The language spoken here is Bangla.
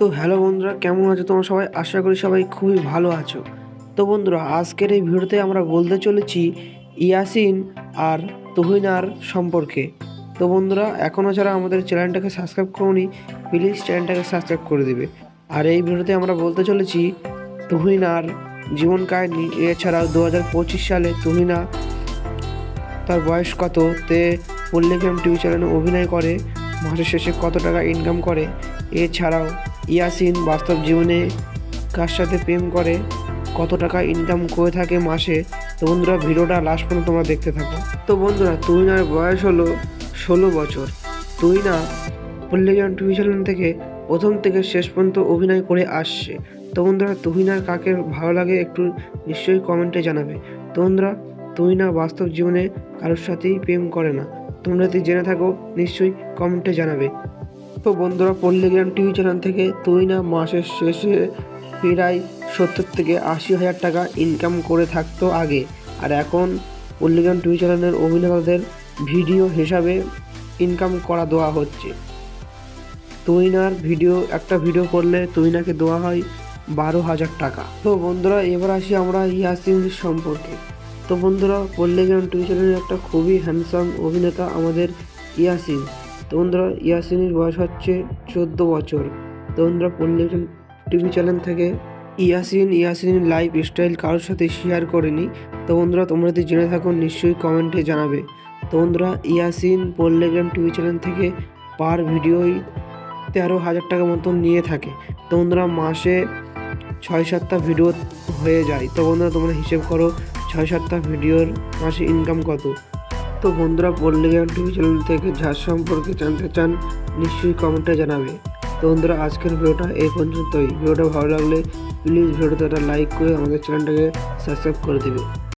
তো হ্যালো বন্ধুরা, কেমন আছো তোমরা সবাই? আশা করি সবাই খুবই ভালো আছো। তো বন্ধুরা, আজকের এই ভিডিওতে আমরা বলতে চলেছি ইয়াসিন আর তুহিনার সম্পর্কে। তো বন্ধুরা এখনও যারা আমাদের চ্যানেলটাকে সাবস্ক্রাইব করুনি, প্লিজ চ্যানেলটাকে সাবস্ক্রাইব করে দেবে। আর এই ভিডিওতে আমরা বলতে চলেছি তুহিনার জীবন কাহিনী। এছাড়াও দু হাজার পঁচিশ সালে তুহিনা তার বয়স কত? তে পল্লিগ্রাম টিভি চ্যানেলে অভিনয় করে। মাসের শেষে কত টাকা ইনকাম করে? এছাড়াও ইয়াসিন বাস্তব জীবনে কার সাথে প্রেম করে? কত টাকা ইনকাম করে থাকে মাসে? তো বন্ধুরা, ভিডিওটা লাস্ট পর্যন্ত তোমরা দেখতে থাকো। তো বন্ধুরা, তুহিনার বয়স হলো ষোলো বছর। তুহিনা পল্লিগ্রাম টিভি চ্যানেল থেকে প্রথম থেকে শেষ পর্যন্ত অভিনয় করে আসছে। তো বন্ধুরা, তুহিনার কাকে ভালো লাগে একটু নিশ্চয়ই কমেন্টে জানাবে। তো বন্ধুরা, তুহিনা বাস্তব জীবনে কারোর সাথেই প্রেম করে না। তোমরা যদি জেনে থাকো, নিশ্চয়ই কমেন্টে জানাবে। তো বন্ধুরা, পল্লিগ্রাম টিভি চ্যানেল থেকে তুহিনা মাসের শেষে প্রায় সত্তর থেকে আশি হাজার টাকা ইনকাম করে থাকতো আগে। আর এখন পল্লিগ্রাম টিভি চ্যানেলের অভিনেতাদের ভিডিও হিসাবে ইনকাম করা দেওয়া হচ্ছে। তুহিনার ভিডিও, একটা ভিডিও করলে তুহিনাকে দেওয়া হয় বারো হাজার টাকা। তো বন্ধুরা, এবার আসি আমরা ইয়াসিন সম্পর্কে। তো বন্ধুরা পল্লিগ্রাম টিভি চ্যানেলের একটা খুবই হ্যান্ডসাম অভিনেতা আমাদের ইয়াসিন। তো বন্ধুরা, ইয়াসিনের বয়স হচ্ছে চোদ্দ বছর। তো বন্ধুরা পল্লিগ্রাম টিভি চ্যানেল থেকে ইয়াসিন, ইয়াসিনের লাইফ স্টাইল কারোর সাথে শেয়ার করেনি? তো বন্ধুরা, তোমরা যদি জেনে থাকো, নিশ্চয়ই কমেন্টে জানাবে। তো বন্ধুরা, ইয়াসিন পল্লিগ্রাম টিভি চ্যানেল থেকে পার ভিডিওই তেরো হাজার টাকা মতন নিয়ে থাকে। তো বন্ধুরা, মাসে ছয় সাতটা ভিডিও হয়ে যায়। তো বন্ধুরা, তোমরা হিসেব করো ছয় সাতটা ভিডিওর মাসে ইনকাম কত? তো বন্ধুরা পল্লিগ্রাম টিভি চ্যানেল থেকে যার সম্পর্কে জানতে চান, নিশ্চয়ই কমেন্টে জানাবে। তো বন্ধুরা, আজকের ভিডিওটা এই পর্যন্তই। ভিডিওটা ভালো লাগলে প্লিজ ভিডিওটা লাইক করে আমাদের চ্যানেলটাকে সাবস্ক্রাইব করে দেবে।